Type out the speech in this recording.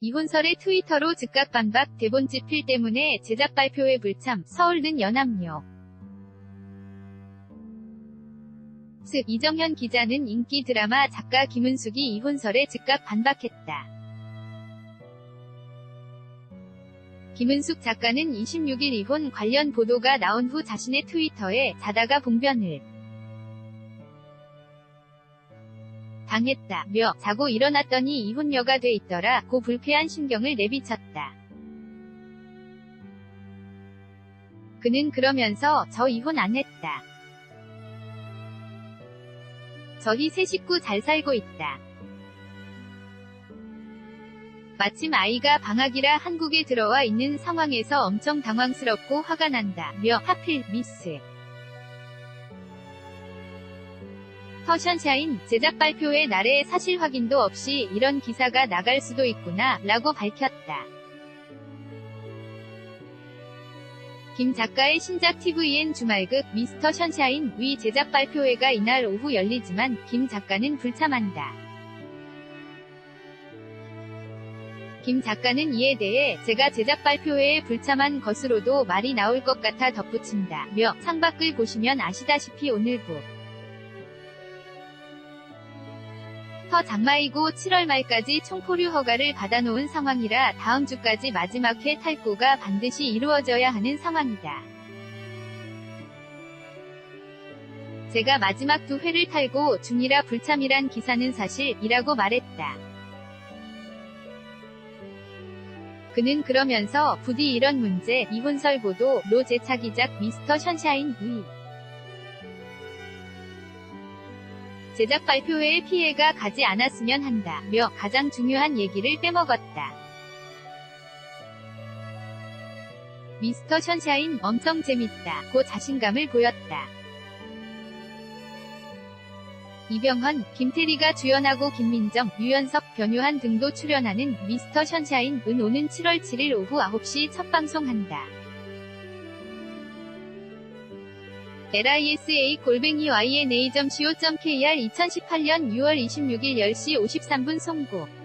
이혼설의 트위터로 즉각 반박 대본 집 필 때문에 제작 발표에 불참 서울는 연합역 즉 이정현 기자는 인기 드라마 작가 김은숙이 이혼설에 즉각 반박했다. 김은숙 작가는 26일 이혼 관련 보도가 나온 후 자신의 트위터에 자다가 봉변을 당했다며 자고 일어났더니 이혼녀가 돼 있더라 고 불쾌한 심경을 내비쳤다. 그는 그러면서 저 이혼 안 했다. 저희 세 식구 잘 살고 있다. 마침 아이가 방학이라 한국에 들어와 있는 상황에서 엄청 당황스럽고 화가 난다. 며 하필 미스. 터션샤인 제작 발표의 날에 사실 확인도 없이 이런 기사가 나갈 수도 있구나 라고 밝혔다. 김 작가의 신작 TVN 주말극 미스터 션샤인 위 제작 발표회가 이날 오후 열리지만 김 작가는 불참한다. 김 작가는 이에 대해 제가 제작 발표회에 불참한 것으로도 말이 나올 것 같아 덧붙인다. 며 창밖을 보시면 아시다시피 오늘 부 터 장마이고 7월 말까지 총포류 허가를 받아놓은 상황이라 다음 주까지 마지막 회 탈구가 반드시 이루어져야 하는 상황이다. 제가 마지막 두 회를 탈고 중이라 불참이란 기사는 사실이라고 말했다. 그는 그러면서 부디 이런 문제 이혼설 보도로 재차기작 미스터 션샤인 위 제작 발표회에 피해가 가지 않았으면 한다며 가장 중요한 얘기를 빼먹었다. 미스터 션샤인 엄청 재밌다 고 자신감을 보였다. 이병헌, 김태리가 주연하고 김민정, 유연석, 변요한 등도 출연하는 미스터 션샤인 은 오는 7월 7일 오후 9시 첫 방송한다. Lisa 골뱅이 yna.co.kr 2018년 6월 26일 10시 53분 송고